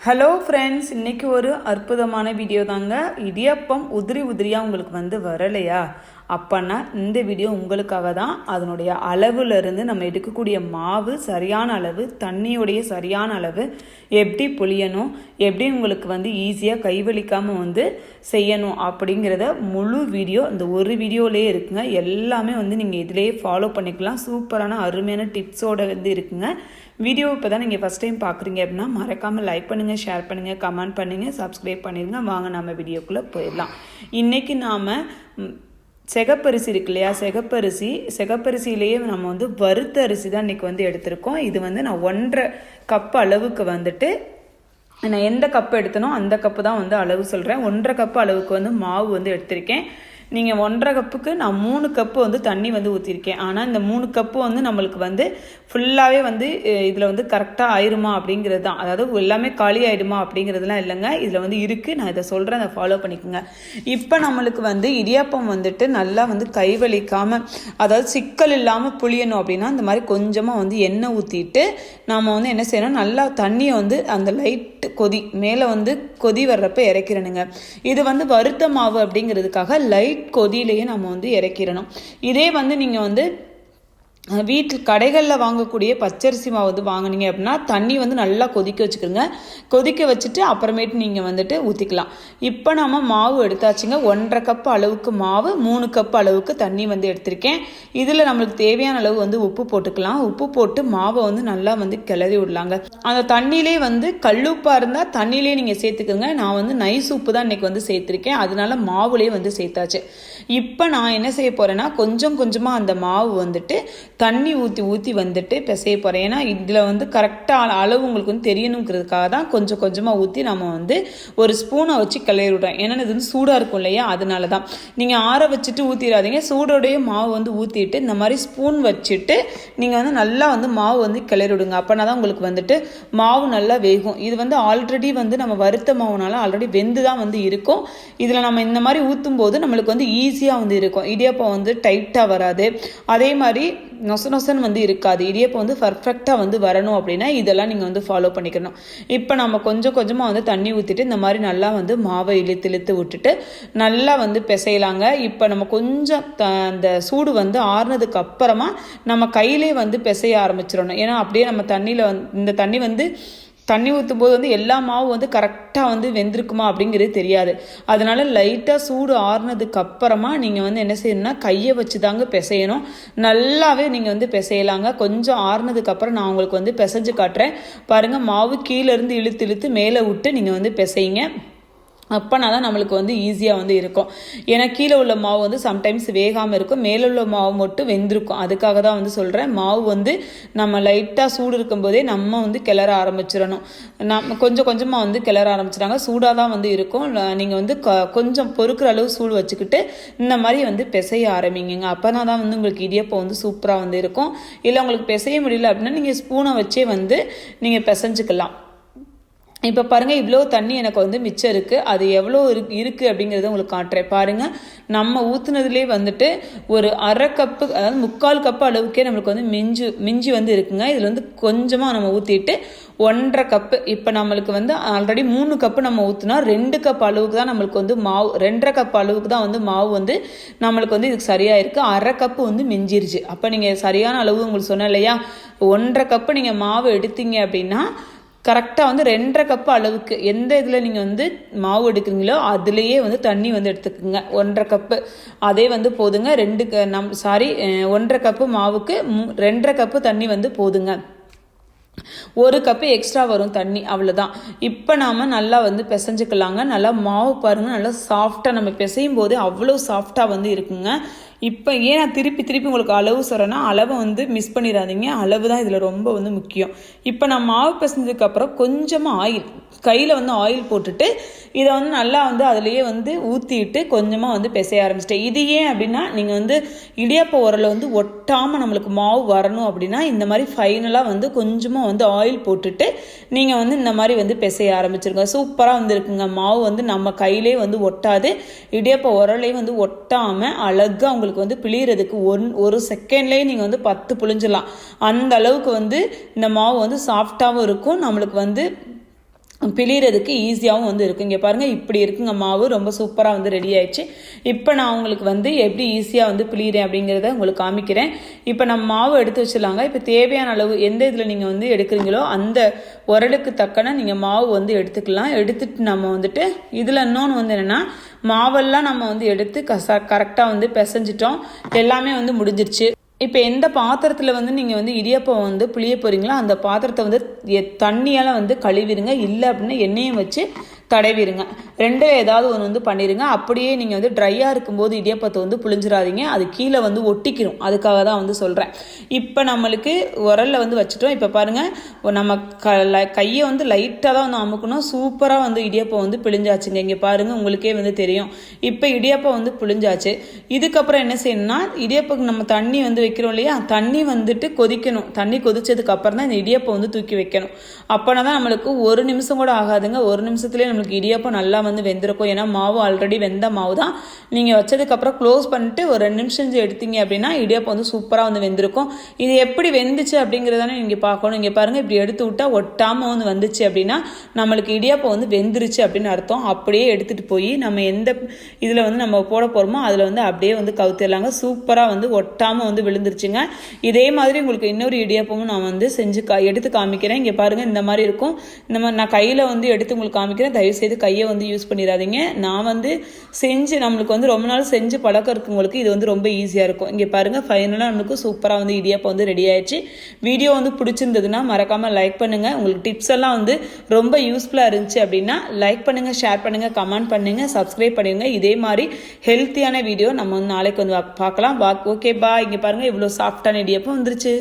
Hello friends இன்னைக்கு ஒரு அற்புதமான வீடியோ தாங்க. இடியப்பம் உதிரி உதிரியாக உங்களுக்கு வந்து வரலையா? அப்போனா இந்த வீடியோ உங்களுக்காக தான் அதனுடைய அளவுலேருந்து நம்ம எடுக்கக்கூடிய மாவு சரியான அளவு தண்ணியுடைய சரியான அளவு எப்படி புளியணும் எப்படி உங்களுக்கு வந்து ஈஸியாக கைவலிக்காமல் வந்து செய்யணும் அப்படிங்கிறத முழு வீடியோ இந்த ஒரு வீடியோலேயே இருக்குங்க. எல்லாமே வந்து நீங்கள் இதிலேயே ஃபாலோ பண்ணிக்கலாம். சூப்பரான அருமையான டிப்ஸோட வந்து இருக்குங்க. வீடியோ இப்போ தான் நீங்கள் ஃபஸ்ட் டைம் பார்க்குறீங்க அப்படின்னா மறக்காமல் லைக் பண்ணுங்கள் ஷேர் பண்ணுங்கள் கமெண்ட் பண்ணுங்கள் சப்ஸ்கிரைப் பண்ணிடுங்க வாங்க நம்ம வீடியோக்குள்ளே போயிடலாம். இன்றைக்கி நாம் செகப்பரிசி இருக்கு இல்லையா? செகப்பரிசி செகப்பரிசியிலேயே நம்ம வந்து வறுத்த அரிசி தான் இன்றைக்கி வந்து எடுத்திருக்கோம். இது வந்து நான் ஒன்றரை கப் அளவுக்கு வந்துட்டு நான் எந்த கப் எடுத்தனோ அந்த கப்பு தான் வந்து அளவு சொல்கிறேன் ஒன்றரை கப்பு அளவுக்கு வந்து மாவு வந்து எடுத்திருக்கேன். நீங்கள் ஒன்றரை கப்புக்கு நான் மூணு கப்பு வந்து தண்ணி வந்து ஊற்றிருக்கேன் ஆனால் இந்த மூணு கப்பு வந்து நம்மளுக்கு வந்து ஃபுல்லாகவே வந்து இதில் வந்து கரெக்டாக ஆயிருமா அப்படிங்கிறது தான். அதாவது எல்லாமே காலி ஆயிடுமா அப்படிங்கிறதுலாம் இல்லைங்க. இதில் வந்து இருக்குது நான் இதை சொல்கிறேன் அதை ஃபாலோ பண்ணிக்கோங்க. இப்போ நம்மளுக்கு வந்து இடியாப்பம் வந்துட்டு நல்லா வந்து கைவலிக்காமல் அதாவது சிக்கல் இல்லாமல் புளியணும் அப்படின்னா இந்த மாதிரி கொஞ்சமாக வந்து எண்ணெய் ஊற்றிட்டு நாம் வந்து என்ன செய்யணும்? நல்லா தண்ணியை வந்து அந்த லைட் கொதி மேலே வந்து கொதி வர்றப்ப இறக்கிறணுங்க இது வந்து வருத்த மாவு அப்படிங்கிறதுக்காக லைட் கொதியிலேயே நம்ம வந்து இறக்கிடணும். இதே வந்து நீங்கள் வந்து வீட்டில் கடைகளில் வாங்கக்கூடிய பச்சரிசி மாவு வந்து வாங்கினீங்க அப்படின்னா தண்ணி வந்து நல்லா கொதிக்க வச்சுக்கிறோங்க கொதிக்க வச்சுட்டு அப்புறமேட்டு நீங்கள் வந்துட்டு ஊற்றிக்கலாம் இப்போ நம்ம மாவு எடுத்தாச்சுங்க. ஒன்றரை கப் அளவுக்கு மாவு மூணு கப் அளவுக்கு தண்ணி வந்து எடுத்திருக்கேன். இதில் நம்மளுக்கு தேவையான அளவு வந்து உப்பு போட்டுக்கலாம். உப்பு போட்டு மாவை வந்து நல்லா வந்து கிளறி விடலாங்க. அந்த தண்ணியிலே வந்து கல்லுப்பாக இருந்தால் தண்ணியிலே நீங்கள் சேர்த்துக்கோங்க. நான் வந்து நைஸ் உப்பு தான் இன்றைக்கி வந்து சேர்த்துருக்கேன். அதனால மாவுலேயே வந்து சேர்த்தாச்சு. இப்போ நான் என்ன செய்ய போகிறேன்னா கொஞ்சம் கொஞ்சமாக அந்த மாவு வந்துட்டு தண்ணி ஊற்றி ஊற்றி வந்துட்டு பிசைய போகிறேன் ஏன்னா இதில் வந்து கரெக்டாக அளவு உங்களுக்கு வந்து தெரியணுங்கிறதுக்காக தான் கொஞ்சம் கொஞ்சமாக ஊற்றி நம்ம வந்து ஒரு ஸ்பூனை வச்சு கிளறி விடுறோம். ஏன்னா இது வந்து சூடாக இருக்கும் இல்லையா? அதனால தான் நீங்கள் ஆற வச்சுட்டு ஊற்றிடாதீங்க சூடோடைய மாவு வந்து ஊற்றிட்டு இந்த மாதிரி ஸ்பூன் வச்சுட்டு நீங்கள் வந்து நல்லா வந்து மாவு வந்து கிளறி விடுங்க. அப்போனா தான் உங்களுக்கு வந்துட்டு மாவு நல்லா வேகும். இது வந்து ஆல்ரெடி வந்து நம்ம வறுத்த மாவுனால ஆல்ரெடி வெந்து தான் வந்து இருக்கும். இதில் நம்ம இந்த மாதிரி ஊற்றும் போது நம்மளுக்கு வந்து ஈஸியாக வந்து இருக்கும். இடியாப்பம் வந்து டைட்டாக வராது. அதே மாதிரி நொசநொசனு வந்து இருக்காது. இடியப்பம் வந்து பர்ஃபெக்டாக வந்து வரணும் அப்படின்னா இதெல்லாம் நீங்கள் வந்து ஃபாலோ பண்ணிக்கணும். இப்போ நம்ம கொஞ்சம் கொஞ்சமாக வந்து தண்ணி ஊற்றிட்டு இந்த மாதிரி நல்லா வந்து மாவை இழுத்து இழுத்து விட்டுட்டு நல்லா வந்து பிசையலாங்க. இப்போ நம்ம கொஞ்சம் த அந்த சூடு வந்து ஆறுனதுக்கு அப்புறமா நம்ம கையிலே வந்து பிசைய ஆரம்பிச்சிடணும். ஏன்னா அப்படியே நம்ம தண்ணியில் வந்து இந்த தண்ணி வந்து தண்ணி ஊற்றும் போது வந்து எல்லா மாவும் வந்து கரெக்டாக வந்து வெந்திருக்குமா அப்படிங்கிறது தெரியாது. அதனால லைட்டாக சூடு ஆறுனதுக்கு அப்புறமா நீங்கள் வந்து என்ன செய்யணும்னா கையை வச்சு தாங்க பிசையணும். நல்லாவே நீங்கள் வந்து பிசையலாங்க. கொஞ்சம் ஆறுனதுக்கு அப்புறம் நான் உங்களுக்கு வந்து பிசைஞ்சு காட்டுறேன். பாருங்கள் மாவு கீழேருந்து இழுத்து இழுத்து மேலே விட்டு நீங்கள் வந்து பிசைங்க அப்போனா தான் நம்மளுக்கு வந்து ஈஸியாக வந்து இருக்கும். ஏன்னா கீழே உள்ள மாவு வந்து சம்டைம்ஸ் வேகாமல் இருக்கும். மேலே உள்ள மாவு மட்டும் வெந்திருக்கும். அதுக்காக தான் வந்து சொல்கிறேன் மாவு வந்து நம்ம லைட்டாக சூடு இருக்கும்போதே நம்ம வந்து கிளற ஆரம்பிச்சிடணும். நம்ம கொஞ்சம் கொஞ்சமாக வந்து கிளற ஆரம்பிச்சிட்டாங்க. சூடாக தான் வந்து இருக்கும். நீங்கள் வந்து க கொஞ்சம் பொறுக்கிற அளவு சூடு வச்சுக்கிட்டு இந்த மாதிரி வந்து பிசைய ஆரம்பிங்க அப்போனா தான் வந்து உங்களுக்கு இடியப்பம் வந்து சூப்பராக வந்து இருக்கும். இல்லை உங்களுக்கு பிசைய முடியல அப்படின்னா நீங்கள் ஸ்பூனை வச்சே வந்து நீங்கள் பிசைஞ்சுக்கலாம். இப்போ பாருங்கள் இவ்வளோ தண்ணி எனக்கு வந்து மிச்சம் இருக்குது அது எவ்வளோ இருக்கு இருக்குது அப்படிங்கிறத உங்களுக்கு காட்டுறேன். பாருங்கள் நம்ம ஊற்றுனதுலேயே வந்துட்டு ஒரு அரை கப்பு அதாவது முக்கால் கப்பு அளவுக்கே நம்மளுக்கு வந்து மிஞ்சு மிஞ்சி வந்து இருக்குங்க. இதில் வந்து கொஞ்சமாக நம்ம ஊற்றிட்டு ஒன்றரை கப்பு இப்போ நம்மளுக்கு வந்து ஆல்ரெடி மூணு கப்பு நம்ம ஊற்றினா ரெண்டு கப் அளவுக்கு தான் நம்மளுக்கு வந்து மாவு ரெண்டரை கப் அளவுக்கு தான் வந்து மாவு வந்து நம்மளுக்கு வந்து இதுக்கு சரியாக இருக்குது அரை கப்பு வந்து மிஞ்சிருச்சு. அப்போ நீங்கள் சரியான அளவு உங்களுக்கு சொன்னேன் இல்லையா? ஒன்றரை கப்பு நீங்கள் மாவு எடுத்தீங்க அப்படின்னா கரெக்டாக வந்து ரெண்டரை கப்பு அளவுக்கு எந்த இதில் நீங்கள் வந்து மாவு எடுக்கிறீங்களோ அதுலேயே வந்து தண்ணி வந்து எடுத்துக்கோங்க. ஒன்றரை கப்பு அதே வந்து போதுங்க. ரெண்டு க நம் சாரி ஒன்றரை கப்பு மாவுக்கு ரெண்டரை கப்பு தண்ணி வந்து போதுங்க. ஒரு கப்பு எக்ஸ்ட்ரா வரும் தண்ணி அவ்வளோதான் இப்போ நாம் நல்லா வந்து பிசைஞ்சுக்கலாங்க. நல்லா மாவு பாருங்கள் நல்லா சாஃப்டாக நம்ம பிசையும் போது அவ்வளோ சாஃப்டாக வந்து இருக்குங்க. இப்போ ஏன் நான் திருப்பி திருப்பி உங்களுக்கு அளவு சொல்கிறேன்னா அளவை வந்து மிஸ் பண்ணிடாதீங்க. அளவு தான் இதில் ரொம்ப வந்து முக்கியம். இப்போ நான் மாவு பிசைஞ்சதுக்கப்புறம் கொஞ்சமாக ஆயில் கையில் வந்து ஆயில் போட்டுட்டு இதை வந்து நல்லா வந்து அதுலேயே வந்து ஊற்றிட்டு கொஞ்சமாக வந்து பிசைய ஆரம்பிச்சிட்டேன். இது ஏன் அப்படின்னா நீங்கள் வந்து இடியாப்ப உரலை வந்து ஒட்டாமல் நம்மளுக்கு மாவு வரணும் அப்படின்னா இந்த மாதிரி ஃபைனலாக வந்து கொஞ்சமாக வந்து ஆயில் போட்டுட்டு நீங்கள் வந்து இந்த மாதிரி வந்து பிசைய ஆரம்பிச்சிருங்க. சூப்பராக வந்துருக்குங்க. மாவு வந்து நம்ம கையிலே வந்து ஒட்டாது. இடியாப்ப உரலே வந்து ஒட்டாமல் அழகாக உங்களுக்கு வந்து பிழியறதுக்கு ஒன் ஒரு செகண்ட்லேயே நீங்கள் வந்து பத்து புழிஞ்சிடலாம். அந்த அளவுக்கு வந்து இந்த மாவு வந்து சாஃப்டாகவும் இருக்கும். நம்மளுக்கு வந்து பிழியறதுக்கு ஈஸியாகவும் வந்து இருக்கும் இங்கே பாருங்கள் இப்படி இருக்குங்க மாவு. ரொம்ப சூப்பராக வந்து ரெடி ஆயிடுச்சு. இப்போ நான் உங்களுக்கு வந்து எப்படி ஈஸியாக வந்து பிழிகிறேன் அப்படிங்கிறத உங்களுக்கு காமிக்கிறேன். இப்போ நம்ம மாவு எடுத்து வச்சிடலாங்க. இப்போ தேவையான அளவு எந்த இதில் நீங்கள் வந்து எடுக்கிறீங்களோ அந்த உரலுக்கு தக்கன நீங்கள் மாவு வந்து எடுத்துக்கலாம். எடுத்துட்டு நம்ம வந்துட்டு இதில் இன்னொன்று வந்து என்னென்னா மாவெல்லாம் நம்ம வந்து எடுத்து கச கரெக்டாக வந்து பிசைஞ்சிட்டோம். எல்லாமே வந்து முடிஞ்சிருச்சு. இப்போ எந்த பாத்திரத்தில் வந்து நீங்கள் வந்து இடியப்பம் வந்து புளிய போகிறீங்களோ அந்த பாத்திரத்தை வந்து தண்ணியால் வந்து கழுவிடுங்க. இல்லை அப்படின்னா எண்ணெயும் வச்சு தடவிடுங்க ரெண்டும் ஏதாவது ஒன்று வந்து பண்ணிடுங்க அப்படியே நீங்கள் வந்து ட்ரையாக இருக்கும்போது இடியப்பத்தை வந்து புளிஞ்சிடாதீங்க அது கீழே வந்து ஒட்டிக்கிறோம் அதுக்காக தான் வந்து சொல்கிறேன் இப்போ நம்மளுக்கு உரல்ல வந்து வச்சுட்டோம். இப்போ பாருங்கள் நம்ம க கையை வந்து லைட்டாக தான் வந்து அமுக்கணும். சூப்பராக வந்து இடியப்பம் வந்து பிழிஞ்சாச்சுங்க. இங்கே பாருங்கள் உங்களுக்கே வந்து தெரியும். இப்போ இடியப்பம் வந்து புளிஞ்சாச்சு இதுக்கப்புறம் என்ன செய்யணும்னா இடியப்பம் நம்ம தண்ணி வந்து வைக்கிறோம் இல்லையா? தண்ணி வந்துட்டு கொதிக்கணும். தண்ணி கொதிச்சதுக்கு அப்புறம் தான் இந்த இடியப்பம் வந்து தூக்கி வைக்கணும். அப்போனா தான் நம்மளுக்கு ஒரு நிமிஷம் கூட ஆகாதுங்க. ஒரு நிமிஷத்துலேயே நம்மளுக்கு இடியப்பம் நல்லா வந்து வெந்திருக்கும். ஏன்னா மாவு ஆல்ரெடி வெந்த மாவு தான் நீங்கள் வச்சதுக்கப்புறம் க்ளோஸ் பண்ணிட்டு ஒரு ரெண்டு நிமிஷம் எடுத்தீங்க அப்படின்னா இடியப்பம் வந்து சூப்பராக வந்து வெந்திருக்கும். இது எப்படி வெந்துச்சு அப்படிங்கிறதானே நீங்கள் பார்க்கணும். இங்கே பாருங்கள் இப்படி எடுத்து விட்டா ஒட்டாமல் வந்து வந்துச்சு அப்படின்னா நம்மளுக்கு இடியாப்பம் வந்து வெந்துருச்சு அப்படின்னு அர்த்தம். அப்படியே எடுத்துகிட்டு போய் நம்ம எந்த இதில் வந்து நம்ம போட போகிறோமோ அதில் வந்து அப்படியே வந்து கவுத்திடலாங்க. சூப்பராக வந்து ஒட்டாமல் வந்து விழுந்துருச்சுங்க. இதே மாதிரி உங்களுக்கு இன்னொரு இடியாப்பமும் நான் வந்து செஞ்சு கா எடுத்து காமிக்கிறேன். இங்கே பாருங்கள் இந்த மாதிரி இருக்கும். இந்த மாதிரி நான் கையில் வந்து எடுத்து உங்களுக்கு காமிக்கிறேன். தயவுசெய்து கையை வந்து யூஸ் பண்ணிடாதீங்க. நான் வந்து செஞ்சு நம்மளுக்கு வந்து ரொம்ப நாள் செஞ்சு பழக்கம் இருக்கவங்களுக்கு இது வந்து ரொம்ப ஈஸியாக இருக்கும். இங்கே பாருங்கள் ஃபைனலாக நம்மளுக்கு சூப்பராக வந்து இடியாப்பம் வந்து ரெடி ஆயிடுச்சு. வீடியோ வந்து பிடிச்சிருந்ததுன்னா மறக்காமல் லைக் பண்ணுங்கள் உங்களுக்கு டிப்ஸ் எல்லாம் வந்து ரொம்ப யூஸ்ஃபுல்லாக இருந்துச்சு அப்படின்னா லைக் பண்ணுங்கள் ஷேர் பண்ணுங்கள் கமெண்ட் பண்ணுங்கள் சப்ஸ்கிரைப் பண்ணிடுங்க. இதே மாதிரி ஹெல்த்தியான வீடியோ நம்ம வந்து நாளைக்கு வந்து பார்க்கலாம் ஓகே பா இங்கே பாருங்கள் இவ்வளோ சாஃப்டான இடியாப்பம் வந்துருச்சு.